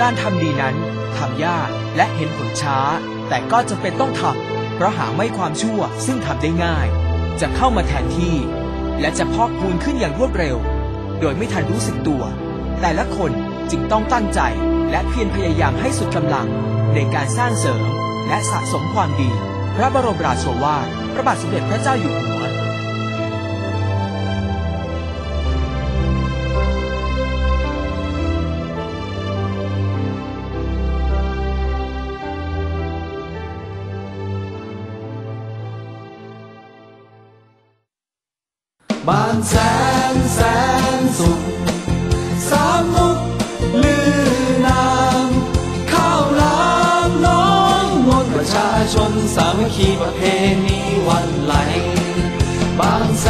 การทำดีนั้นทำยากและเห็นผลช้า แต่ก็จำเป็นต้องทำเพราะหาไม่ความชั่วซึ่งทำได้ง่าย จะเข้ามาแทนที่ และจะพอกพูนขึ้นอย่างรวดเร็ว โดยไม่ทันรู้สึกตัว แต่ละคนจึงต้องตั้งใจและเพียรพยายามให้สุดกำลัง ในการสร้างเสริมและสะสมความดี พระบรมราโชวาทพระบาทสมเด็จพระเจ้าอยู่หัว บานแสนแสนสุขสามมุกลือนามข้าวลามน้องมนประชาชนสามัคคีประเพณีวันไหล บางแส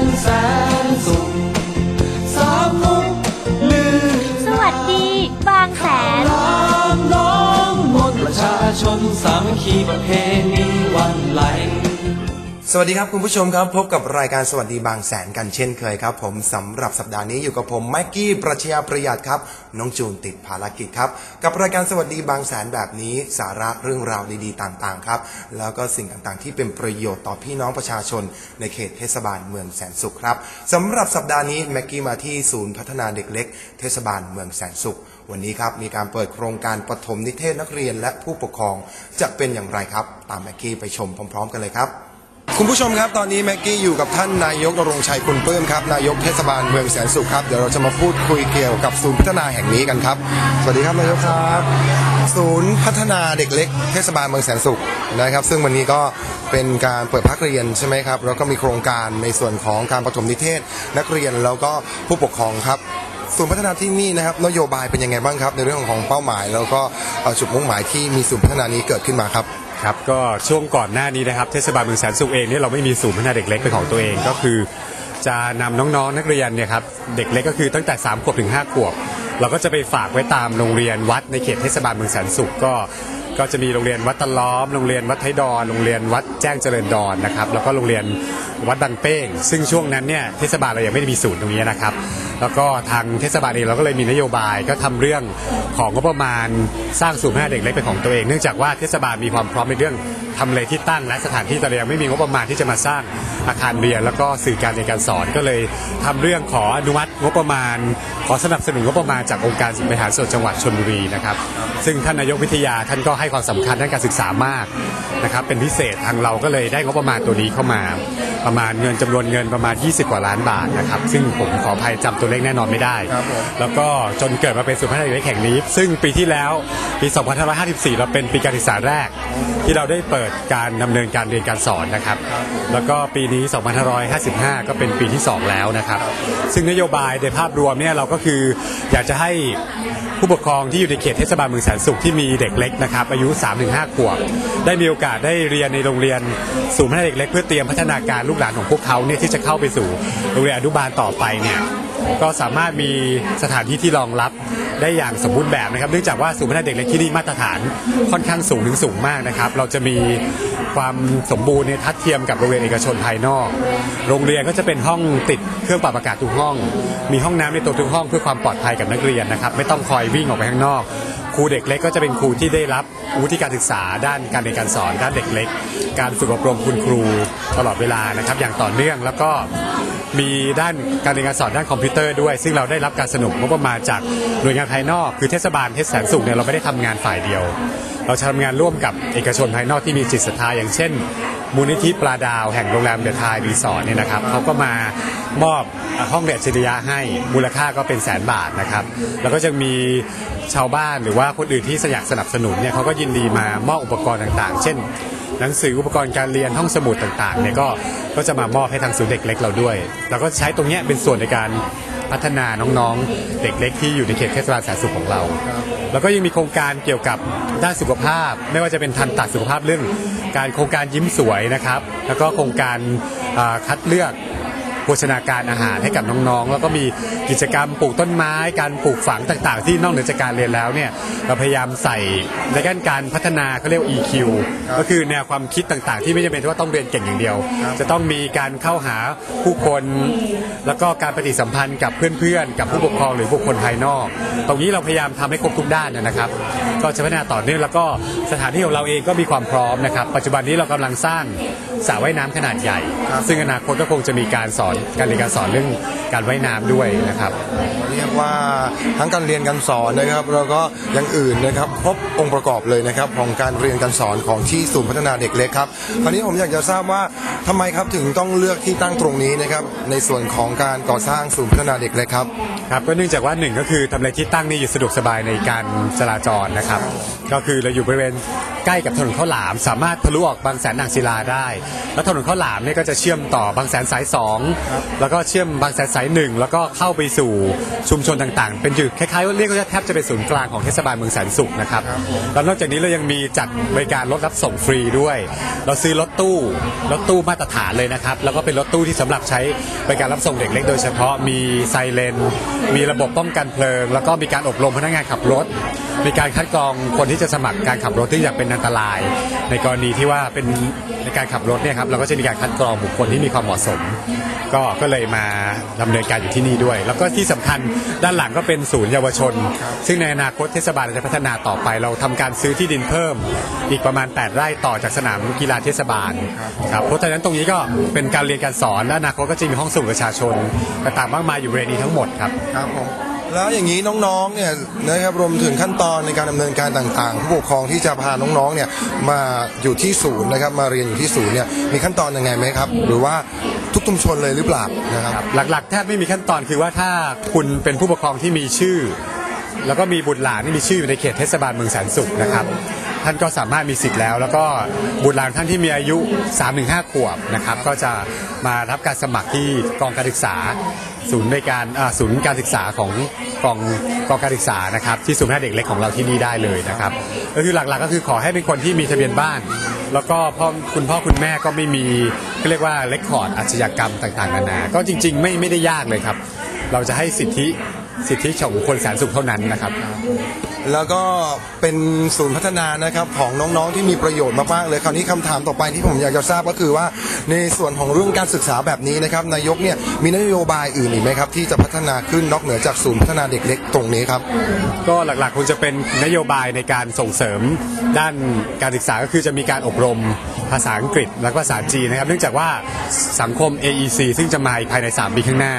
นแสนสุขสามมุกลือสวัสดี บางแสนลามน้องมนประชาชนสามัคคีประเพณีวันไหล สวัสดีครับคุณผู้ชมครับ พบกับรายการสวัสดีบางแสนกันเช่นเคยครับ ผมสำหรับสัปดาห์นี้อยู่กับผมแม็กกี้ประชยาประหยัดครับ น้องจูนติดภารกิจครับ กับรายการสวัสดีบางแสนแบบนี้ สาระเรื่องราวดีๆต่างๆครับแล้วก็สิ่งต่างๆ ที่เป็นประโยชน์ต่อพี่น้องประชาชน ในเขตเทศบาลเมืองแสนสุขครับสำหรับสัปดาห์นี้แม็กกี้มาที่ศูนย์พัฒนาเด็กเล็ก เทศบาลเมืองแสนสุขวันนี้ครับมีการเปิดโครงการปฐมนิเทศนักเรียนและผู้ปกครอง จะเป็นอย่างไรครับ ตามแม็กกี้ไปชมพร้อม ๆ กันเลยครับ คุณผู้ชมครับตอนนี้แม็กกี้อยู่กับท่านนายกนรงชัยคุณปลื้มครับนายกเทศบาลเมืองแสนสุขครับเดี๋ยวเราจะมาพูดคุยเกี่ยวกับศูนย์พัฒนาแห่งนี้กันครับ สวัสดีครับนายกครับ ศูนย์พัฒนาเด็กเล็กเทศบาลเมืองแสนสุขนะครับ ซึ่งวันนี้ก็เป็นการเปิดภาคเรียนใช่ไหมครับแล้วก็มีโครงการในส่วนของการปฐมนิเทศ นักเรียนแล้วก็ผู้ปกครองครับศูนย์พัฒนาที่นี่นะครับนโยบายเป็นยังไงบ้างครับ ในเรื่องของเป้าหมาย แล้วก็จุดมุ่งหมายที่มีศูนย์พัฒนานี้เกิดขึ้นมาครับ ครับก็ช่วงก่อนหน้านี้นะครับเทศบาลเมืองแสนสุขเองเนี่ยเราไม่มีศูนย์พัฒนาเด็กเล็กเป็นของตัวเองก็คือ จะนำน้องๆนักเรียนเนี่ยครับเด็กเล็กก็คือตั้งแต่3ขวบถึง5ขวบเราก็จะไปฝากไว้ตามโรงเรียนวัดในเขตเทศบาลเมืองแสนสุขก็ก็จะมีโรงเรียนวัดตะล้อม โรงเรียนวัดไทดอนโรงเรียนวัดแจ้งเจริญดอนนะครับแล้วก็โรงเรียนวัดบางเป้ง ซึ่งช่วงนั้นเนี่ยเทศบาลเรายังไม่ได้มีศูนย์ตรงนี้นะครับ แล้วก็ทางเทศบาลเองเราก็เลยมีนโยบายก็ทำเรื่องของงบประมาณสร้างศูนย์พัฒนาเด็กเล็กเป็นของตัวเอง เนื่องจากว่าเทศบาลมีความพร้อมในเรื่อง ทำเลที่ตั้งและสถานที่แต่เรายังไม่มีงบประมาณที่จะมาสร้างอาคารเรียน แล้วก็สื่อการเรียนการสอนก็เลยทำเรื่องขออนุมัติงบประมาณ ขอสนับสนุนงบประมาณจากองค์การบริหารส่วนจังหวัดชลบุรีนะครับ ซึ่งท่านนายกวิทยาท่านก็ให้ความสำคัญด้านการศึกษามากนะครับ เป็นพิเศษทางเราก็เลยได้งบประมาณตัวนี้เข้ามา ประมาณเงินจำนวนเงินประมาณ 20 กว่าล้านบาทนะครับ ซึ่งผมขออภัยจำตัวเลขแน่นอนไม่ได้ครับผมแล้วก็จนเกิดมาเป็นศูนย์พัฒนาเด็กเล็กแห่งนี้ ซึ่งปีที่แล้วปี 2554 เราเป็นปีการศึกษาแรก ที่เราได้เปิดการดำเนินการเรียนการสอนนะครับ แล้วก็ปีนี้ 2555 ก็เป็นปีที่ 2 แล้วนะครับ ซึ่งนโยบายในภาพรวมเนี่ยเราก็คืออยากจะให้ผู้ปกครองที่อยู่ในเขตเทศบาลเมืองแสนสุขที่มีเด็กเล็กนะครับอายุ 3-5 ขวบ ได้มีโอกาสได้เรียนในโรงเรียนศูนย์พัฒนาเด็กเล็กเพื่อเตรียมพัฒนาการลูกหลานของพวกเขาเนี่ยที่จะเข้าไปสู่โรงเรียนอนุบาลต่อไปเนี่ย ก็สามารถมีสถานที่ที่รองรับได้อย่างสมบูรณ์แบบนะครับ เนื่องจากว่าศูนย์พัฒนาเด็กเล็กที่นี่มาตรฐานค่อนข้างสูงถึงสูงมากนะครับ เราจะมีความสมบูรณ์เนี่ยทัดเทียมกับโรงเรียนเอกชนภายนอก โรงเรียนก็จะเป็นห้องติดเครื่องปรับอากาศทุกห้อง มีห้องน้ำในตัวทุกห้องเพื่อความปลอดภัยกับนักเรียนนะครับ ไม่ต้องคอยวิ่งออกไปข้างนอก ครูเด็กเล็กก็จะเป็นครูที่ได้รับวุฒิการศึกษาด้านการเรียนการสอนด้านเด็กเล็ก การฝึกอบรมคุณครูตลอดเวลานะครับ อย่างต่อเนื่องแล้วก็มีด้านการเรียนการสอนด้านคอมพิวเตอร์ด้วย ซึ่งเราได้รับการสนับสนุนงบประมาณจากหน่วยงานภายนอก คือเทศบาลเทศแสนสุขเนี่ยเราไม่ได้ทำงานฝ่ายเดียว เราจะทำงานร่วมกับเอกชนภายนอกที่มีจิตศรัทธาอย่างเช่น มูลนิธิปลาดาวแห่งโรงแรมเดอะไทยรีสอร์ทเนี่ยนะครับเขาก็มามอบห้องเด็กชริยะให้มูลค่าก็เป็นแสนบาทนะครับ แล้วก็จะมีชาวบ้านหรือว่าคนอื่นที่อยากสนับสนุนเนี่ยเขาก็ยินดีมามอบอุปกรณ์ต่างๆ เช่น หนังสืออุปกรณ์การเรียนห้องสมุดต่างๆเนี่ยก็ก็จะมามอบให้ทางศูนย์เด็กเล็กเราด้วยเราก็ใช้ตรงเนี้ยเป็นส่วนในการ พัฒนาน้องๆ เด็กเล็กที่อยู่ในเขตเทศบาลแสนสุขของเรา แล้วก็ยังมีโครงการเกี่ยวกับด้านสุขภาพ ไม่ว่าจะเป็นทันตัดสุขภาพเรื่องการโครงการยิ้มสวยนะครับ แล้วก็โครงการอ่าคัดเลือก ชนาการอาหารให้กับน้องๆ แล้วก็มีกิจกรรมปลูกต้นไม้ การปลูกฝังต่างๆ ที่นอกเหนือจากการเรียนแล้วเนี่ยเราพยายามใส่ในด้านการพัฒนาเขาเรียกว่า EQ ก็คือแนวความคิดต่างๆ ที่ไม่จำเป็นว่าต้องเรียนเก่งอย่างเดียว จะต้องมีการเข้าหาผู้คน แล้วก็การปฏิสัมพันธ์กับเพื่อนๆ กับผู้ปกครองหรือบุคคลภายนอก ตรงนี้เราพยายามทำให้ครบทุกด้านนะครับ ก็จะพัฒนาต่อเนื่องแล้วก็สถานที่ของเราเองก็มีความพร้อมนะครับ ปัจจุบันนี้เรากำลังสร้าง สระว่ายน้ำขนาดใหญ่ ซึ่งอนาคตก็คงจะมีการสอนการเรียนการสอนเรื่องการว่ายน้ำด้วยนะครับเรียกว่าทั้งการเรียนการสอนนะครับแล้วก็อย่างอื่นนะครับครบองค์ประกอบเลยนะครับของการเรียนการสอนของที่ศูนย์พัฒนาเด็กเล็กครับคราวนี้ผมอยากจะทราบว่าทำไมครับถึงต้องเลือกที่ตั้งตรงนี้นะครับในส่วนของการก่อสร้างศูนย์พัฒนาเด็กเล็กครับครับก็เนื่องจากว่าหนึ่งก็คือทำเลที่ตั้งนี่อยู่สะดวกสบายในการจราจรนะครับ ก็คือเราอยู่บริเวณใกล้กับถนนข้าวหลาม สามารถทะลุออกบางแสนอ่างศิลาได้แล้วถนนข้าวหลามเนี่ยก็จะเชื่อมต่อบางแสนสายสองแล้วก็เชื่อมบางแสนสายหนึ่งแล้วก็เข้าไปสู่ชุมชนต่างๆ เป็นจุดคล้ายๆว่าเรียกว่าแทบจะเป็นศูนย์กลางของเทศบาลเมืองแสนสุขนะครับแล้วนอกจากนี้เรายังมีจัดบริการรถรับส่งฟรีด้วย เราซื้อรถตู้รถตู้มาตรฐานเลยนะครับแล้วก็เป็นรถตู้ที่สำหรับใช้บริการรับส่งเด็กเล็กโดยเฉพาะมีไซเรนมีระบบป้องกันเพลิง แล้วก็มีการอบรมพนักงานขับรถ มีการคัดกรองคนที่จะสมัครการขับรถที่อยากเป็นอันตราย ในกรณีที่ว่าเป็นในการขับรถเนี่ยครับเราก็จะมีการคัดกรองบุคคลที่มีความเหมาะสม ก็ก็เลยมาดำเนินการอยู่ที่นี่ด้วย แล้วก็ที่สำคัญด้านหลังก็เป็นศูนย์เยาวชน ซึ่งในอนาคตเทศบาลจะพัฒนาต่อไป เราทำการซื้อที่ดินเพิ่ม อีกประมาณ 8 ไร่ต่อจากสนามกีฬาเทศบาลครับเพราะฉะนั้นตรงนี้ก็เป็นการเรียนการสอนและอนาคตก็จะมีห้องสมุดประชาชนต่างๆมากมายอยู่บริเวณนี้ทั้งหมดครับครับผม แล้วอย่างนี้น้องๆเนี่ยนะครับรวมถึงขั้นตอนในการดำเนินการต่างๆ ผู้ปกครองที่จะพาน้องๆเนี่ยมาอยู่ที่ศูนย์นะครับมาเรียนอยู่ที่ศูนย์เนี่ยมีขั้นตอนยังไงไหมครับ หรือว่าทุกชุมชนเลยหรือเปล่านะครับหลักๆแทบไม่มีขั้นตอนคือว่าถ้าคุณเป็นผู้ปกครองที่มีชื่อ แล้วก็มีบุตรหลานที่มีชื่ออยู่ในเขตเทศบาลเมืองแสนสุขนะครับ ท่านก็สามารถมีสิทธิ์แล้ว แล้วก็บุตรหลานท่านที่มีอายุ 3-5 ขวบนะครับก็จะมารับการสมัครที่กองการศึกษา ศูนย์ในการศูนย์การศึกษาของกองกองการศึกษานะครับที่ศูนย์พัฒนาเด็กเล็กของเราที่นี่ได้เลยนะครับก็คือหลักๆก็คือขอให้เป็นคนที่มีทะเบียนบ้าน แล้วก็พ่อคุณพ่อคุณแม่ก็ไม่มีเรียกว่าเลคคอร์ดอาชญากรรมต่างๆนานาก็จริง ๆ ไม่ไม่ได้ยากเลยครับ เราจะให้สิทธิ สิทธิของคนแสนสุขเท่านั้นนะครับ แล้วก็เป็นศูนย์พัฒนานะครับของน้องๆที่มีประโยชน์มากๆเลยคราวนี้คำถามต่อไปที่ผมอยากจะทราบก็คือว่าในส่วนของเรื่องการศึกษาแบบนี้นะครับนายกเนี่ยมีนโยบายอื่นอีกไหมครับที่จะพัฒนาขึ้นนอกเหนือจากศูนย์พัฒนาเด็กเล็กตรงนี้ครับ ก็หลักๆคงจะเป็นนโยบายในการส่งเสริมด้านการศึกษาก็คือจะมีการอบรมภาษาอังกฤษและภาษาจีนนะครับ เนื่องจากว่าสังคม AEC ซึ่งจะมาอีกภายใน 3 ปีข้างหน้า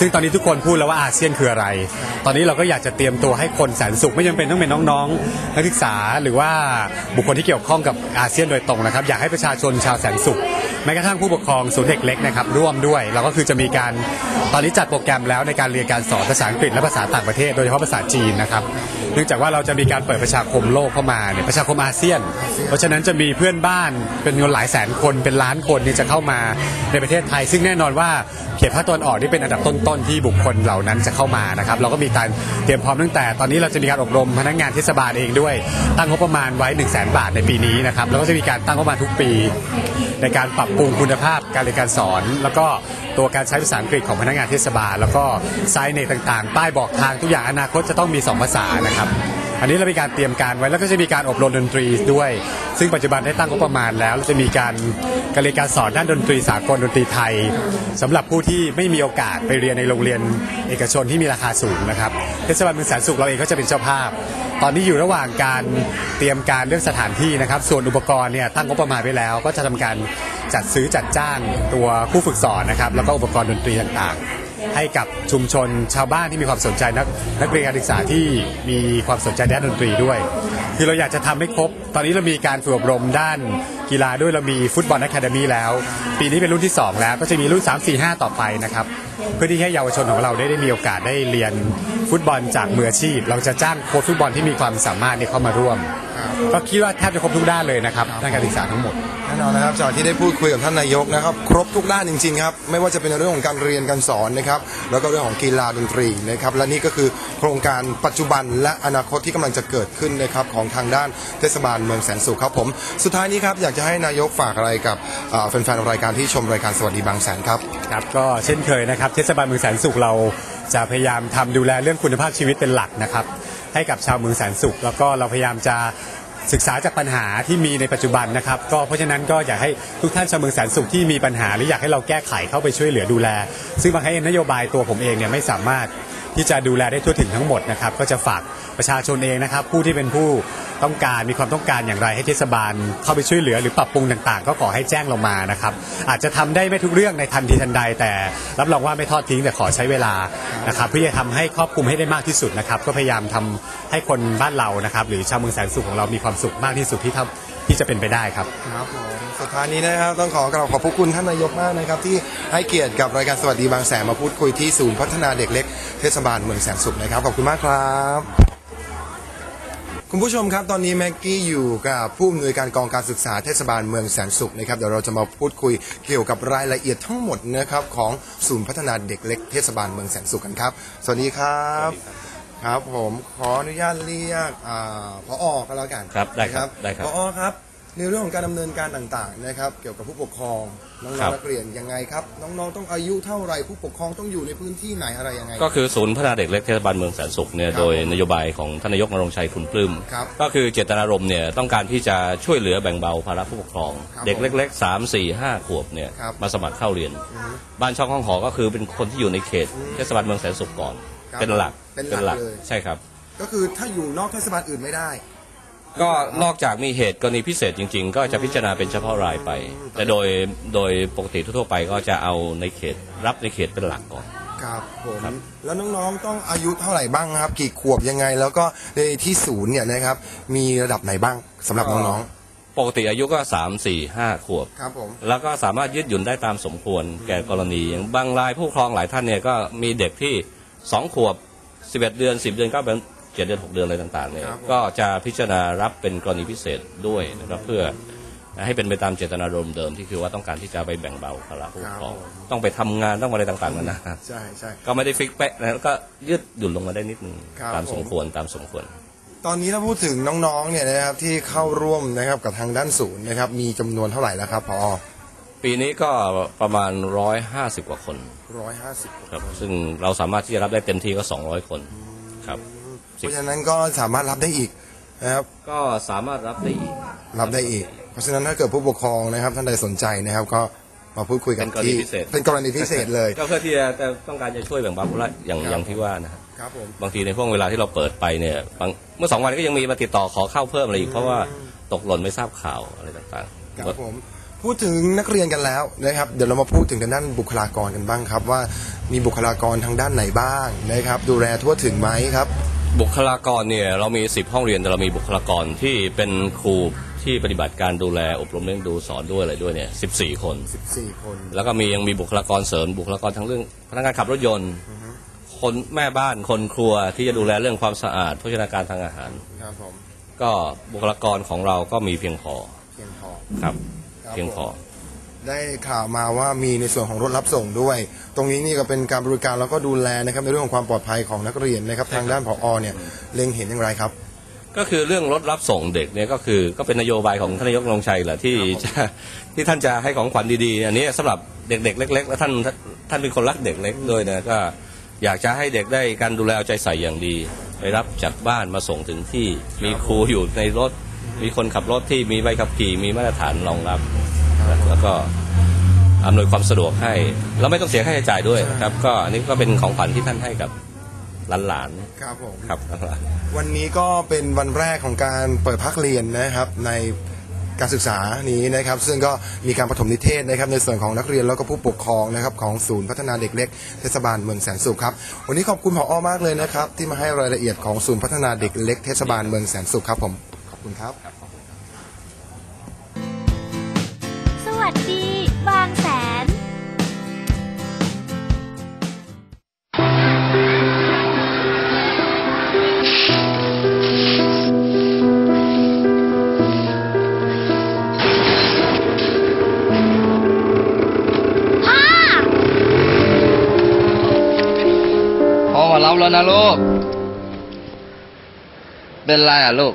ซึ่งตอนนี้ทุกคนพูดแล้วว่าอาเซียนคืออะไรตอนนี้เราก็อยากจะเตรียมตัวให้คนแสนสุขไม่จำเป็นต้องเป็นน้องๆ นักศึกษาหรือว่าบุคคลที่เกี่ยวข้องกับอาเซียนโดยตรงนะครับ อยากให้ประชาชนชาวแสนสุขแม้กระทั่งผู้ปกครองศูนย์เด็กเล็กนะครับร่วมด้วยเราก็คือจะมีการตอนนี้จัดโปรแกรมแล้วในการเรียนการสอนภาษาอังกฤษและภาษาต่างประเทศโดยเฉพาะภาษาจีนนะครับ เนื่องจากว่าเราจะมีการเปิดประชาคมโลกเข้ามาเนี่ยประชาคมอาเซียน เพราะฉะนั้นจะมีเพื่อนบ้านเป็นเงินหลายแสนคนเป็นล้านคนที่จะเข้ามาในประเทศไทย ซึ่งแน่นอนว่าเขตภาคตะวันออกนี่เป็นอันดับต้นๆที่บุคคลเหล่านั้นจะเข้ามานะครับเราก็มีการเตรียมพร้อมตั้งแต่ตอนนี้เราจะมีการอบรมพนักงานเทศบาลเองด้วย ตั้งงบประมาณไว้ 1 0 0 0 0แบาทในปีนี้นะครับแล้วก็จะมีการตั้งงบประมาณทุกปี ในการปรับปรุงคุณภาพการเรียนการสอน แล้วก็ตัวการใช้ภาษาอังกฤษของพนักงานเทศบาล แล้วก็ไซน์เนตต่างๆ ป้ายบอกทางทุกอย่างอนาคตจะต้องมี 2 ภาษานะครับอันนี้เรามีการเตรียมการไว้แล้วก็จะมีการอบรมดนตรีด้วย ซึ่งปัจจุบันได้ตั้งงบประมาณแล้วเราจะมีการการเรียนการสอนด้านดนตรีสากลดนตรีไทยสำหรับผู้ที่ไม่มีโอกาสไปเรียนในโรงเรียนเอกชนที่มีราคาสูงนะครับเทศบาลเมืองแสนสุขเราเองก็จะเป็นเจ้าภาพ ตอนนี้อยู่ระหว่างการเตรียมการเรื่องสถานที่นะครับ ส่วนอุปกรณ์เนี่ยตั้งงบประมาณไว้แล้ว ก็จะทำการจัดซื้อจัดจ้างตัวผู้ฝึกสอนนะครับแล้วก็อุปกรณ์ดนตรีต่างๆ ให้กับชุมชนชาวบ้านที่มีความสนใจนักนักเรียนการศึกษาที่มีความสนใจด้านดนตรีด้วย คือเราอยากจะทำให้ครบ ตอนนี้เรามีการฝึกอบรมด้านกีฬาด้วยเรามีฟุตบอลอะคาเดมีแล้ว ปีนี้เป็นรุ่นที่ 2 แล้วก็จะมีรุ่น 3 4 5 ต่อไปนะครับ เพื่อที่ให้เยาวชนของเราได้ได้มีโอกาสได้เรียนฟุตบอลจากมืออาชีพ เราจะจ้างโค้ชฟุตบอลที่มีความสามารถเนี่ยเข้ามาร่วม ก็คิดว่าแทบจะครบทุกด้านเลยนะครับด้านการศึกษาทั้งหมดแน่นอนนะครับจากที่ได้พูดคุยกับท่านนายกนะครับ ครบทุกด้านจริงๆครับไม่ว่าจะเป็นในเรื่องของการเรียนการสอนนะครับ แล้วก็เรื่องของกีฬาดนตรีนะครับและนี่ก็คือโครงการปัจจุบันและอนาคตที่กำลังจะเกิดขึ้นนะครับของทางด้านเทศบาลเมืองแสนสุขครับผม สุดท้ายนี้ครับอยากจะให้นายกฝากอะไรกับเอ่อแฟนๆรายการที่ชมรายการสวัสดีบางแสนครับครับก็เช่นเคยนะครับเทศบาลเมืองแสนสุขเราจะพยายามทำดูแลเรื่องคุณภาพชีวิตเป็นหลักนะครับ ให้กับชาวเมืองแสนสุข แล้วก็เราพยายามจะศึกษาจากปัญหาที่มีในปัจจุบันนะครับ ก็เพราะฉะนั้นก็อยากให้ทุกท่านชาวเมืองแสนสุขที่มีปัญหาหรืออยากให้เราแก้ไขเข้าไปช่วยเหลือดูแล ซึ่งบางครั้งนโยบายตัวผมเองเนี่ยไม่สามารถที่จะดูแลได้ทั่วถึงทั้งหมดนะครับ ก็จะฝากประชาชนเองนะครับ ผู้ที่เป็นผู้ ต้องการมีความต้องการอย่างไรให้เทศบาลเข้าไปช่วยเหลือหรือปรับปรุงต่างๆ ก็ขอให้แจ้งเรามานะครับอาจจะทำได้ไม่ทุกเรื่องในทันทีทันใด แต่รับรองว่าไม่ทอดทิ้งแต่ขอใช้เวลานะครับเพื่อจะทำให้ครอบคลุมให้ได้มากที่สุดนะครับก็พยายามทำให้คนบ้านเรานะครับหรือชาวเมืองแสนสุขของเรามีความสุขมากที่สุดที่ทำที่จะเป็นไปได้ครับครับผมสุดท้ายนี้นะครับต้องขอกราบขอบพระคุณท่านนายกมากนะครับ ที่ให้เกียรติกับรายการสวัสดีบางแสนมาพูดคุยที่ศูนย์พัฒนาเด็กเล็กเทศบาลเมืองแสนสุขนะครับขอบคุณมากครับ คุณผู้ชมครับตอนนี้แม็กกี้อยู่กับผู้อำนวยการกองการศึกษาเทศบาลเมืองแสนสุขนะครับเดี๋ยวเราจะมาพูดคุยเกี่ยวกับรายละเอียดทั้งหมดนะครับของศูนย์พัฒนาเด็กเล็กเทศบาลเมืองแสนสุขกันครับ สวัสดีครับครับผมขออนุญาตเรียกอ่าพออกันแล้วกันครับได้ครับนะได้ครับพอครับในเรื่องของการดำเนินการต่างๆนะครับ เกี่ยวกับผู้ปกครอง น้องครับๆนักเรียนยังไงครับ น้องๆต้องอายุเท่าไหรผู้ปกครองต้องอยู่ในพื้นที่ไหนอะไรยังไง ก็คือศูนย์พัฒนาเด็กเล็กเทศบาลเมืองแสนสุขเนี่ยครับโดยนโยบายของท่านนายกนรงค์ชัยคุณปลื้มครับก็คือเจตนารมณ์เนี่ยต้องการที่จะช่วยเหลือแบ่งเบาภาระผู้ปกครองครับเด็กเล็ก ๆ 3 4 5 ขวบเนี่ยครับมาสมัครเข้าเรียนอือฮึบ้านช่องห้องหอก็คือเป็นคนที่อยู่ในเขตเทศบาลเมืองแสนสุขก่อนครับเป็นหลักเป็นหลักเลยใช่ครับ ก็คือถ้าอยู่นอกเทศบาลอื่นไม่ได้ ก็นอกจากมีเหตุกรณีพิเศษจริง ๆ ก็จะพิจารณาเป็นเฉพาะรายไป แต่โดยโดยปกติทั่วๆไปก็จะเอาในเขตรับในเขตเป็นหลักก่อน ครับผมครับ แล้วน้องๆต้องอายุเท่าไหร่บ้างครับ กี่ขวบยังไง แล้วก็ในที่ศูนย์เนี่ยนะครับ มีระดับไหนบ้างสำหรับน้องปกติอายุก็3 4 5ขวบ ๆ ครับผม แล้วก็สามารถยืดหยุ่นได้ตามสมควรแก่กรณีอย่างบางรายผู้ปกครองหลายท่านเนี่ยก็มีเด็กที่สองขวบ11เดือน10เดือนก็เป็น เจ็ดเดือน6เดือนอะไรต่างๆเนี่ยครับผมก็จะพิจารณารับเป็นกรณีพิเศษด้วยนะครับเพื่อให้เป็นไปตามเจตนารมณ์เดิมที่คือว่าต้องการที่จะไปแบ่งเบาภาระผู้ปกครองต้องไปทำงานต้องอะไรต่างๆนานาใช่ใช่ก็ไม่ได้ฟิกเป๊ะนะแล้วก็ยืดหยุ่นลงมาได้นิดนึงครับตามสมผมควรตามสมควร ตอนนี้ถ้าพูดถึงน้องๆเนี่ยนะครับที่เข้าร่วมนะครับกับทางด้านศูนย์นะครับมีจำนวนเท่าไหร่แล้วครับพอปีนี้ก็ประมาณ150กว่าคนร้อยห้าสิบครับซึ่งเราสามารถที่จะรับได้เต็มที่ก็200คนครับ เพราะฉะนั้นก็สามารถรับได้อีกนะครับก็สามารถรับได้อีก รับได้อีก เพราะฉะนั้นถ้าเกิดผู้ปกครองนะครับท่านใดสนใจนะครับก็มาพูดคุยกันเป็นกรณีที่พิเศษ เป็นกรณีพิเศษเลย ก็เพื่อที่จะแต่ต้องการจะช่วยแบ่งเบาภาระอย่างครับอย่างที่ว่านะฮะครับผม บางทีในช่วงเวลาที่เราเปิดไปเนี่ยบางเมื่อสองวันก็ยังมีมาติดต่อขอเข้าเพิ่มอะไรอีกเพราะว่าตกหล่นไม่ทราบข่าวอะไรต่างครับผม พูดถึงนักเรียนกันแล้วนะครับ เดี๋ยวเรามาพูดถึงทางด้านบุคลากรกันบ้างครับ ว่ามีบุคลากรทางด้านไหนบ้างนะครับ ดูแลทั่วถึงไหมครับ บุคลากรเนี่ยเรามี 10 ห้องเรียนแต่เรามีบุคลากรที่เป็นครูที่ปฏิบัติการดูแลอบรมเลี้ยงดูสอนด้วยอะไรด้วยเนี่ย14 คน 14 คน แล้วก็มียังมีบุคลากรเสริมบุคลากรทั้งเรื่องพนักงานขับรถยนต์ คนแม่บ้านคนครัวที่จะดูแลเรื่องความสะอาดโภชนาการทางอาหาร ครับผม ก็บุคลากรของเราก็มีเพียงพอ เพียงพอ ครับครับเพียงพอ ได้ข่าวมาว่ามีในส่วนของรถรับส่งด้วย ตรงนี้นี่ก็เป็นการบริการแล้วก็ดูแลนะครับในเรื่องของความปลอดภัยของนักเรียนนะครับทางด้านผอเนี่ยเล็งเห็นอย่างไรครับ ก็คือเรื่องรถรับส่งเด็กเนี่ยก็คือก็เป็นนโยบายของท่านนายกรงชัยแหละที่จะที่ท่านจะให้ของขวัญดีๆ อันนี้สำหรับเด็กๆเล็ก ๆ และท่านท่านเป็นคนรักเด็กเล็กด้วยนะก็อยากจะให้เด็กได้การดูแลเอาใจใส่อย่างดี ไปรับจากบ้านมาส่งถึงที่มีครูอยู่ในรถ มีคนขับรถที่มีใบขับขี่มีมาตรฐานรองรับ แล้วก็อำนวยความสะดวกให้ แล้วไม่ต้องเสียค่าใช้จ่ายด้วยครับก็อันนี้ก็เป็นของขวัญที่ท่านให้กับหลานครับผมๆครับหลานวันนี้ก็เป็นวันแรกของการเปิดภาคเรียนนะครับในการศึกษานี้นะครับ ซึ่งก็มีการปฐมนิเทศนะครับในส่วนของนักเรียนแล้วก็ผู้ปกครองนะครับของศูนย์พัฒนาเด็กเล็กเทศบาลเมืองแสนสุขครับวันนี้ขอบคุณผอมากเลยนะครับที่มาให้รายละเอียดของศูนย์พัฒนาเด็กเล็กเทศบาลเมืองแสนสุขครับผมขอบคุณครับ ดดี บางแสน พ่อ พอกับเราแล้วนะลูก เป็นไรอะลูก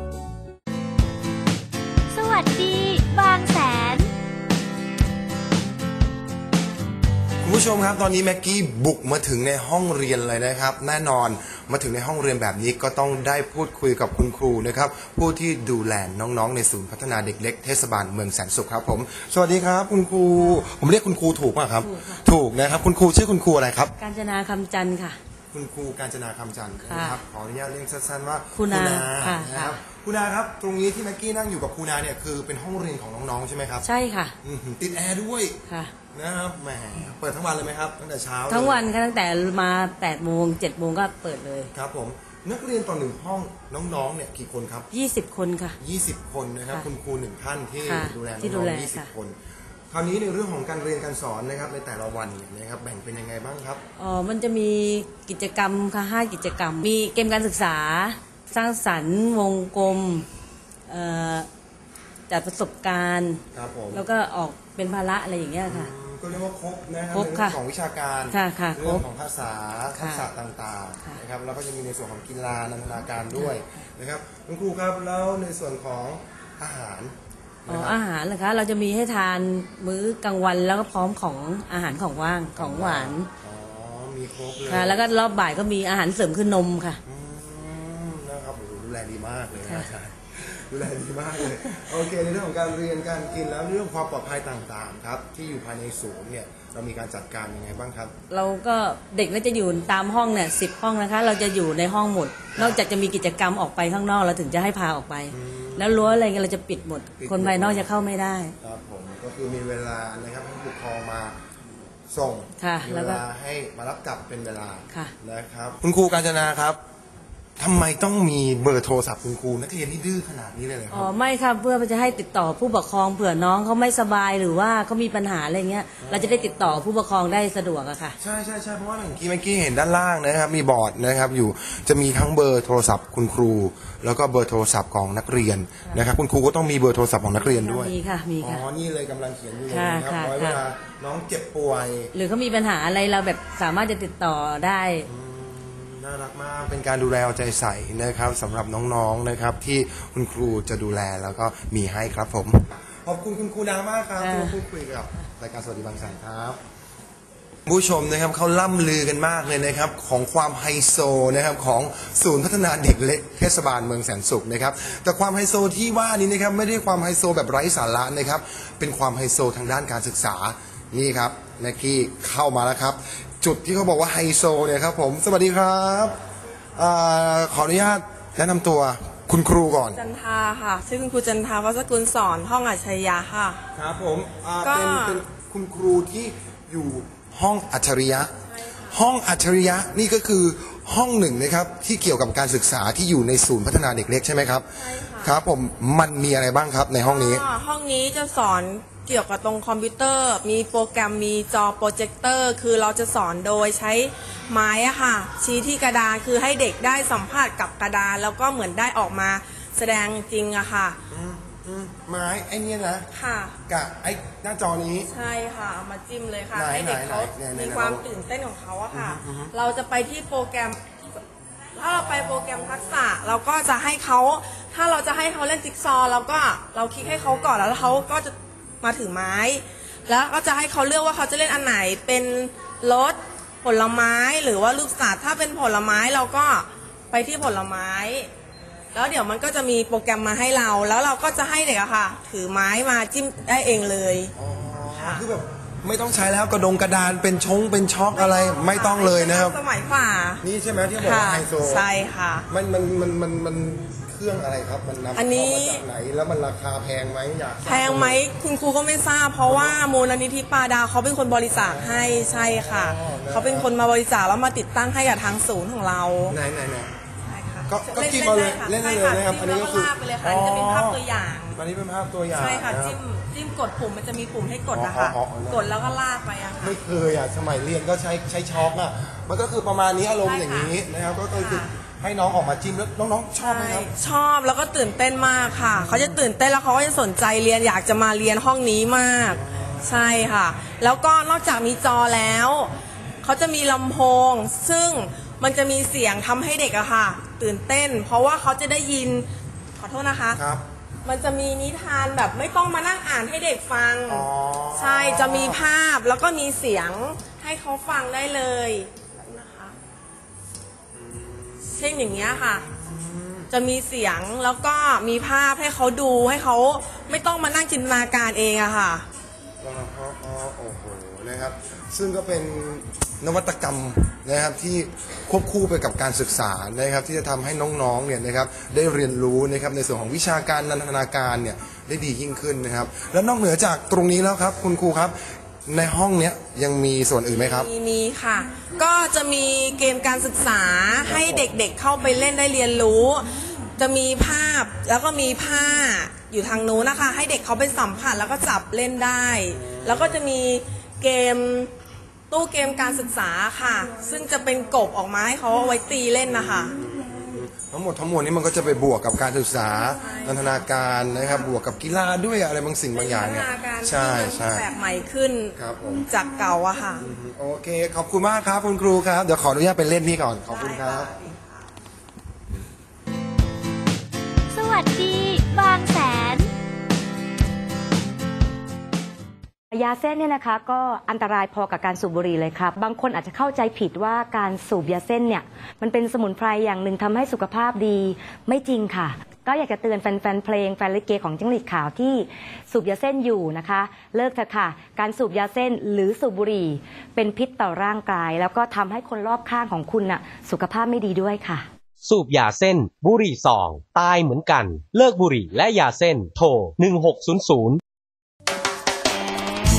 ชมครับตอนนี้แม็กกี้บุกมาถึงในห้องเรียนเลยนะครับ แน่นอนมาถึงในห้องเรียนแบบนี้ก็ต้องได้พูดคุยกับคุณครูนะครับ ผู้ที่ดูแลน้องๆ ในศูนย์พัฒนาเด็กเล็กเทศบาลเมืองแสนสุขครับผม สวัสดีครับคุณครู ผมเรียกคุณครูถูกป่ะครับ ถูกนะครับคุณครูชื่อคุณครูอะไรครับ กาญจนาคำจันทร์ค่ะ คุณครูการจนาคำจันทร์ค่ะนะครับขออนุญาตเรียกสั้นๆว่าครูนาค่ะ นะครับ ค่ะครูนาครับ ตรงนี้ที่แม็กกี้นั่งอยู่กับครูนาเนี่ยคือเป็นห้องเรียนของน้องๆใช่ไหมครับใช่ค่ะอื้อหือติดแอร์ด้วยค่ะ นะครับแหมเปิดทั้งวันเลยไหมครับตั้งแต่เช้าเลยทั้งวันค่ะตั้งแต่มา8โมง7โมงก็เปิดเลย ครับผมนักเรียนต่อหนึ่งห้องน้องๆเนี่ยกี่คนครับ 20 คนค่ะ 20 คนนะครับค่ะคุณครูหนึ่งท่านที่ค่ะดูแลที่ดูน้องแลๆค่ะ 20 คน คราวนี้ในเรื่องของการเรียนการสอนนะครับในแต่ละวันเนี่ยนะครับแบ่งเป็นยังไงบ้างครับอ๋อมันจะมีกิจกรรมค่ะห้ากิจกรรม มีเกมการศึกษา สร้างสรรค์วงกลมเอ่อจัดประสบการณ์ ครับผมแล้วก็ออกเป็นภาระอะไรอย่างเงี้ยค่ะอืมก็เรียกว่าครบนะครัครบในค่ะเรื่องของวิชาการค่ะค่ะเรื่องครบของภาษาทักษะต่างค่ะๆนะครับแล้วก็จะมีในส่วนของกีฬานันทนาการด้วยนะครับคุณครูครับแล้วในส่วนของอาหารอ๋อนะครับอาหารเหรอคะเราจะมีให้ทานมื้อกลางวันแล้วก็พร้อมของอาหารของว่างของหวานอ๋อมีครบเลยค่ะแล้วก็รอบบ่ายก็มีอาหารเสริมคือนมค่ะ อืมนะครับโอ้โหดู แลดีมากเลยนะค่ะอาจารย์ดูแลดีมากเลย โอเค ในเรื่องของการเรียนการกินแล้วเรื่องความปลอดภัยต่างๆ ครับ ที่อยู่ภายในศูนย์เนี่ยเรามีการจัดการยังไงบ้างครับ เราก็เด็กน่าจะอยู่ตามห้องเนี่ยสิบห้องนะคะ เราจะอยู่ในห้องหมด นอกจากจะมีกิจกรรมออกไปข้างนอกเราถึงจะให้พาออกไป แล้วรั้วอะไรเงี้ยเราจะปิดหมด ปิดหมด คนภายนอกจะเข้าไม่ได้ ครับผมก็คือมีเวลานะครับให้ผู้ปกครองมาส่งค่ะมีแล้เววก็ลาให้มารับกลับเป็นเวลาค่ะ นะครับ คุณครูการจนาครับ ทำไมต้องมีเบอร์โทรศัพท์คุณครูนักเรียนที่ดื้อขนาดนี้เลยเหรอคอ๋รัอบไม่ค่ะเพื่อจะให้ติดต่อผู้ปกครองเผื่อน้องเขาไม่สบายหรือว่าเขามีปัญหาอะไรเงี้ยเราจะได้ติดต่อผู้ปกครองได้สะดวกอะค่ะ ใช่ใช่ใช่เพราะว่าเมื่อกี้เมื่อกี้เห็นด้านล่างนะครับ มีบอร์ดนะครับอยู่จะมีทั้งเบอร์โทรศัพท์คุณครู แล้วก็เบอร์โทรศัพท์ของนักเรียนนะครับคุณครูก็ต้องมีเบอร์โทรศัพท์ของนักเรียนด้วยมีค่ะมีค่ะอ๋อนี่เลยกำลังเขียนอยู่เลยค่ะนะครับค่ะไว้เวค่ะ ลาน้องเจ็บป่วย หรือเขามีปัญหาอะไรเราแบบสามารถจะติดต่อได้ น่ารักมาก เป็นการดูแลเอาใจใส่นะครับสำหรับน้องๆนะครับที่คุณครูจะดูแลแล้วก็มีให้ครับผม ขอบคุณคุณครูดามากครับที่มาพูดคุยกับรายการสวัสดีบางแสนครับ ผู้ชมนะครับเขาล่ำลือกันมากเลยนะครับของความไฮโซนะครับของศูนย์พัฒนาเด็กเล็กเทศบาลเมืองแสนสุขนะครับแต่ความไฮโซที่ว่านี้นะครับไม่ได้ความไฮโซแบบไร้สาระนะครับเป็นความไฮโซทางด้านการศึกษานี่ครับแม็กกี้เข้ามาแล้วครับ จุดที่เขาบอกว่าไฮโซเนี่ยครับผมสวัสดีครับอาขออนุญาตแนะนำตัวคุณครูก่อนจันทาค่ะ ชื่อคุณครูจันทาวัสกุลสอนห้องอัจฉริยะค่ะ ครับผมอ่าก็ เป็นเป็นคุณครูที่อยู่ห้องอัจฉริยะ ห้องอัจฉริยะนี่ก็คือห้องหนึ่งนะครับที่เกี่ยวกับการศึกษาที่อยู่ในศูนย์พัฒนาเด็กเล็กใช่ไหมครับใช่ค่ะ ครับผมมันมีอะไรบ้างครับในห้องนี้ ก็ห้องนี้จะสอน เกี่ยวกับตรงคอมพิวเตอร์ มีโปรแกรมมีจอโปรเจคเตอร์ คือเราจะสอนโดยใช้ไม้อะค่ะ ชี้ที่กระดานคือให้เด็กได้สัมผัสกับกระดานแล้วก็เหมือนได้ออกมาแสดงจริงอะค่ะไม้ไอ้เนี่ยนะค่ะ กับไอ้หน้าจอนี้ ใช่ค่ะเอามาจิ้มเลยค่ะ ไหนให้เด็กเขาไหนไหนไหนมีความไหนตื่นเต้นของเขาอะค่ะ อือฮึอือฮึ เราจะไปที่โปรแกรม ถ้าเราไปโปรแกรมทักษะเราก็จะให้เขาถ้าเราจะให้เขาเล่นจิ๊กซอว์เราก็เราคลิกให้เขาก่อนแล้วเขาก็จะ มาถือไม้ แล้วก็จะให้เขาเลือกว่าเขาจะเล่นอันไหนเป็นรถผลไม้หรือว่าลูกสัตว์ถ้าเป็นผลไม้เราก็ไปที่ผลไม้ แล้วเดี๋ยวมันก็จะมีโปรแกรมมาให้เรา แล้วเราก็จะให้เด็กอะค่ะ ถือไม้มาจิ้มได้เองเลยค่ะคือแบบไม่ต้องใช้แล้วกระดงกระดานเป็นชงเป็นช็อกอะไรไม่ต้องเลยนะครับ สมัยกว่า นี่ใช่ไหมที่บอกค่ะว่าไฮโซใช่ค่ะ มันมันมันมันมันเค รื่องอะไรครับ มันนำอันนี้เข้ามาจากไหน แล้วมันราคาแพงไหมอยากทราบแพงไหมคุณครูก็ไม่ทราบ เพราะว่ามูลนิธิปาดาวเขาเป็นคนบริจาคให้ใช่ค่ะ เขาเป็นคนมาบริจาคแล้วมาติดตั้งให้กับทางศูนย์ของเราไหนไหนไหน ใช่ค่ะก็ก็จิ้มเอาเลยเล่นได้เลยนะครับใช่อันนี้ก็คือ จิ้มแล้วลากไปเลยค่ะอันนี้จะเป็นภาพตัวอย่าง อันนี้เป็นภาพตัวอย่างใช่ค่ะนรับ จิ้มจิ้มกดปุ่มมันจะมีปุ่มให้กดนะคะอ๋ออ๋ออ๋อ กดแล้วก็ลากไปอะค่ะ ไม่เคยอะสมัยเรียนก็ใช้ใช้ช็อกอะมันก็คือประมาณนี้อารมณ์อย่างนี้นะครับก็คือค่ะ ให้น้องออกมาจิ้มแล้วน้องๆชอบไหมครับชอบแล้วก็ตื่นเต้นมากค่ะ เขาจะตื่นเต้นแล้วเขาก็จะสนใจเรียนอยากจะมาเรียนห้องนี้มาก ใช่ค่ะ แล้วก็นอกจากมีจอแล้ว เขาจะมีลำโพง ซึ่งมันจะมีเสียงทำให้เด็กอะค่ะ ตื่นเต้น เพราะว่าเขาจะได้ยินขอโทษนะคะ ครับ มันจะมีนิทานแบบไม่ต้องมานั่งอ่านให้เด็กฟัง อ๋อ ใช่จะมีภาพแล้วก็มีเสียงให้เขาฟังได้เลยนะคะ เช่นอย่างเงี้ยค่ะ จะมีเสียงแล้วก็มีภาพให้เขาดูให้เขาไม่ต้องมานั่งจินตนาการเองอะค่ะอ๋อโอ้โหนะครับ ซึ่งก็เป็นนวัตกรรมนะครับที่ควบคู่ไปกับการศึกษานะครับ ที่จะทำให้น้องๆเนี่ยนะครับได้เรียนรู้นะครับในส่วนของวิชาการนันทนาการเนี่ยได้ดียิ่งขึ้นนะครับ แล้วนอกเหนือจากตรงนี้แล้วครับ คุณครูครับ ในห้องเนี้ยยังมีส่วนอื่นไหมครับ มีมีค่ะ ก็จะมีเกมการศึกษาให้เด็กๆเข้าไปเล่นได้เรียนรู้ จะมีภาพแล้วก็มีผ้าอยู่ทางนู้นนะคะ ให้เด็กเขาไปสัมผัสแล้วก็จับเล่นได้ แล้วก็จะมีเกมตู้เกมการศึกษาค่ะ ซึ่งจะเป็นกบออกมาให้เขาเอาไว้ตีเล่นนะคะ ทั้งหมดทั้งมวลนี้มันก็จะไปบวกกับการศึกษานันทนาการนะครับ บวกกับกีฬาด้วยอะไรบางสิ่งบางอย่างเนี่ยพัฒนาการใช่ที่ใช่มันแปลกใหม่ขึ้นครับผม จากเก่าอะค่ะ โอเค ขอบคุณมากครับคุณครูครับ เดี๋ยวขออนุญาตไปเล่นนี่ก่อน ขอบคุณครับ สวัสดี บางแสน ยาเส้นเนี่ยนะคะก็อันตรายพอกับการสูบบุหรี่เลยครับบางคนอาจจะเข้าใจผิดว่าการสูบยาเส้นเนี่ยมันเป็นสมุนไพรอย่างหนึ่งทำให้สุขภาพดีไม่จริงค่ะ ก็อยากจะเตือนแฟนๆเพลงแฟนลิเกของจิ้งหรีดขาวที่สูบยาเส้นอยู่นะคะ เลิกเถอะค่ะ การสูบยาเส้นหรือสูบบุหรี่ เป็นพิษต่อร่างกาย แล้วก็ทำให้คนรอบข้างของคุณน่ะสุขภาพไม่ดีด้วยค่ะ สูบยาเส้น บุหรี่ซอง ตายเหมือนกัน เลิกบุหรี่และยาเส้น โทร1600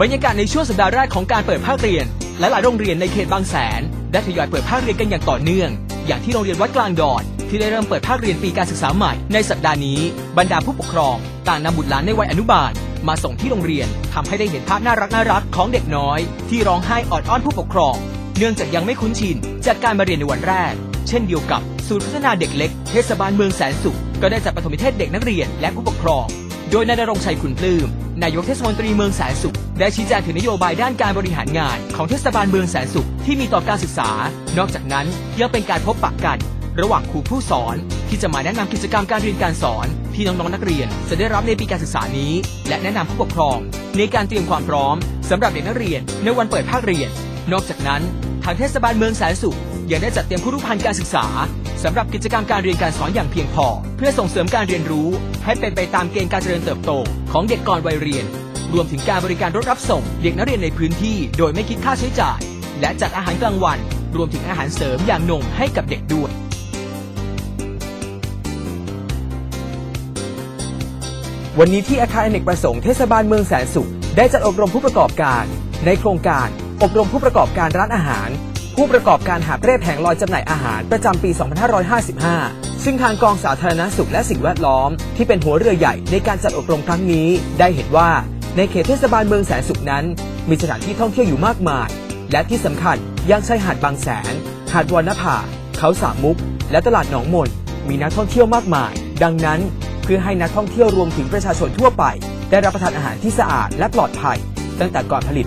บรรยากาศในช่วงสัปดาห์แรกของการเปิดภาคเรียน และหลายโรงเรียนในเขตบางแสน ได้ทยอยเปิดภาคเรียนกันอย่างต่อเนื่อง อย่างที่โรงเรียนวัดกลางดอนที่ได้เริ่มเปิดภาคเรียนปีการศึกษาใหม่ในสัปดาห์นี้บรรดาผู้ปกครอง ต่างนำบุตรหลานในวัยอนุบาล มาส่งที่โรงเรียนทำให้ได้เห็นภาพน่ารักน่ารักของเด็กน้อย ที่ร้องไห้ออดอ้อนผู้ปกครอง เนื่องจากยังไม่คุ้นชินจากการมาเรียนในวันแรก เช่นเดียวกับศูนย์พัฒนาเด็กเล็กเทศบาลเมืองแสนสุขก็ได้จัดปฐมนิเทศเด็กนักเรียนและผู้ปกครอง โดยนายรงชัยขุนปลื้ม นายกเทศมนตรีเมืองแสนสุข ได้ชี้แจงถึงนโยบายด้านการบริหารงาน ของเทศบาลเมืองแสนสุขที่มีต่อการศึกษา นอกจากนั้นยังเป็นการพบปะกัน ระหว่างครูผู้สอน ที่จะมาแนะนำกิจกรรมการเรียนการสอนที่น้องๆนักเรียนจะได้รับในปีการศึกษานี้ และแนะนำผู้ปกครอง ในการเตรียมความพร้อมสำหรับเด็กนักเรียน ในวันเปิดภาคเรียน นอกจากนั้นทางเทศบาลเมืองแสนสุขยังได้จัดเตรียมผู้รู้พันการศึกษา สำหรับกิจกรรมการเรียนการสอนอย่างเพียงพอ เพื่อส่งเสริมการเรียนรู้ ให้เป็นไปตามเกณฑ์การเจริญเติบโต ของเด็กก่อนวัยเรียน รวมถึงการบริการรถรับส่ง เด็กนักเรียนในพื้นที่ โดยไม่คิดค่าใช้จ่าย และจัดอาหารกลางวัน รวมถึงอาหารเสริมอย่างนมให้กับเด็กด้วยวันนี้ที่อาคารอเนกประสงค์เทศบาลเมืองแสนสุข ได้จัดอบรมผู้ประกอบการ ในโครงการ อบรมผู้ประกอบการร้านอาหาร ผู้ประกอบการหาบเร่แผงลอยจำหน่ายอาหารประจำปี 2555 ซึ่งทางกองสาธารณสุขและสิ่งแวดล้อม ที่เป็นหัวเรือใหญ่ในการจัดอบรมครั้งนี้ ได้เห็นว่าในเขตเทศบาลเมืองแสนสุขนั้น มีสถานที่ท่องเที่ยวอยู่มากมาย และที่สำคัญยังใช้หาดบางแสน หาดวรรณภาเขาสามมุก และตลาดหนองมนมีนักท่องเที่ยวมากมาย ดังนั้น เพื่อให้นักท่องเที่ยวรวมถึงประชาชนทั่วไป ได้รับประทานอาหารที่สะอาดและปลอดภัย ตั้งแต่ก่อนผลิต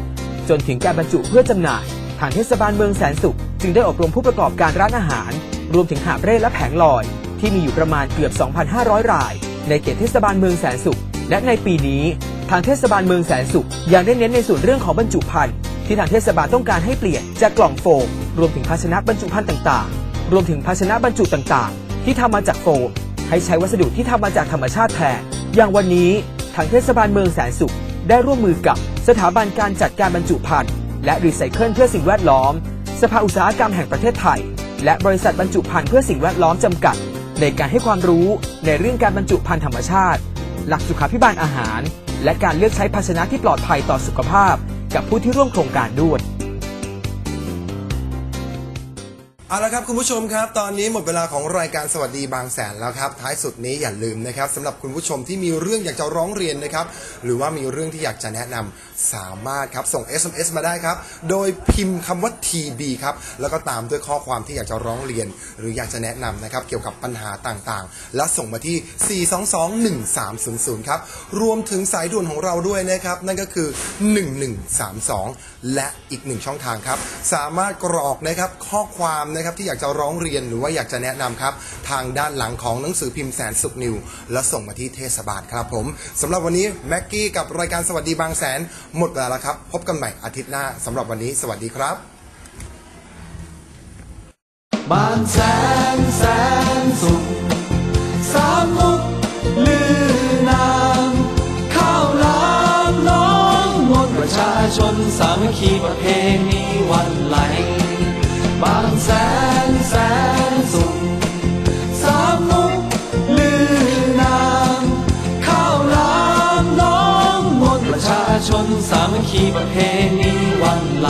จนถึงการบรรจุเพื่อจำหน่าย ทางเทศบาลเมืองแสนสุข จึงได้อบรมผู้ประกอบการร้านอาหาร รวมถึงหาบเร่และแผงลอย ที่มีอยู่ประมาณเกือบ 2,500 ราย ในเขตเทศบาลเมืองแสนสุข และในปีนี้ ทางเทศบาลเมืองแสนสุขยังได้เน้นในส่วนเรื่องของบรรจุภัณฑ์ที่ทางเทศบาลต้องการให้เปลี่ยนจากกล่องโฟมรวมถึงภาชนะบรรจุภัณฑ์ต่างๆ รวมถึงภาชนะบรรจุต่างๆ ที่ทำมาจากโฟมให้ใช้วัสดุที่ทำมาจากธรรมชาติแทนอย่างวันนี้ทางเทศบาลเมืองแสนสุข ได้ร่วมมือกับสถาบันการจัดการบรรจุภัณฑ์ และรีไซเคิลเพื่อสิ่งแวดล้อม สภาอุตสาหกรรมแห่งประเทศไทย และบริษัทบรรจุภัณฑ์เพื่อสิ่งแวดล้อมจำกัด ในการให้ความรู้ในเรื่องการบรรจุภัณฑ์ธรรมชาติ หลักสุขาภิบาลอาหาร และการเลือกใช้ภาชนะที่ปลอดภัยต่อสุขภาพ กับผู้ที่ร่วมโครงการด้วย เอาละครับคุณผู้ชมครับ ตอนนี้หมดเวลาของรายการสวัสดีบางแสนแล้วครับ ท้ายสุดนี้อย่าลืมนะครับสำหรับคุณผู้ชมที่มีเรื่องอยากจะร้องเรียนนะครับ หรือว่ามีเรื่องที่อยากจะแนะนำสามารถครับส่ง SMS มาได้ครับ โดยพิมพ์คำว่า TB ครับแล้วก็ตามด้วยข้อความที่อยากจะร้องเรียน หรืออยากจะแนะนำนะครับเกี่ยวกับปัญหาต่างๆ และส่งมาที่ 4221300 ครับรวมถึงสายด่วนของเราด้วยนะครับนั่นก็คือ 1132 และอีกหนึ่งช่องทางครับสามารถกรอกนะครับข้อความนะครับที่อยากจะร้องเรียนหรือว่าอยากจะแนะนำครับ ทางด้านหลังของหนังสือพิมพ์แสนสุขนิว และส่งมาที่เทศบาลครับผมสำหรับวันนี้แม็กกี้กับรายการสวัสดีบางแสนหมดเวลาแล้วครับ พบกันใหม่อาทิตย์หน้าสำหรับวันนี้ สวัสดีครับ บางแสนแสนสุขสามมุกลือนามข้าวหลามน้องมนต์ประชาชนสามัคคีประเพณีวันไหล บางแสนแสนสุขสามมุกลือนามข้าวหลามน้องมนประชาชนสามัคคีประเพณีวันไหล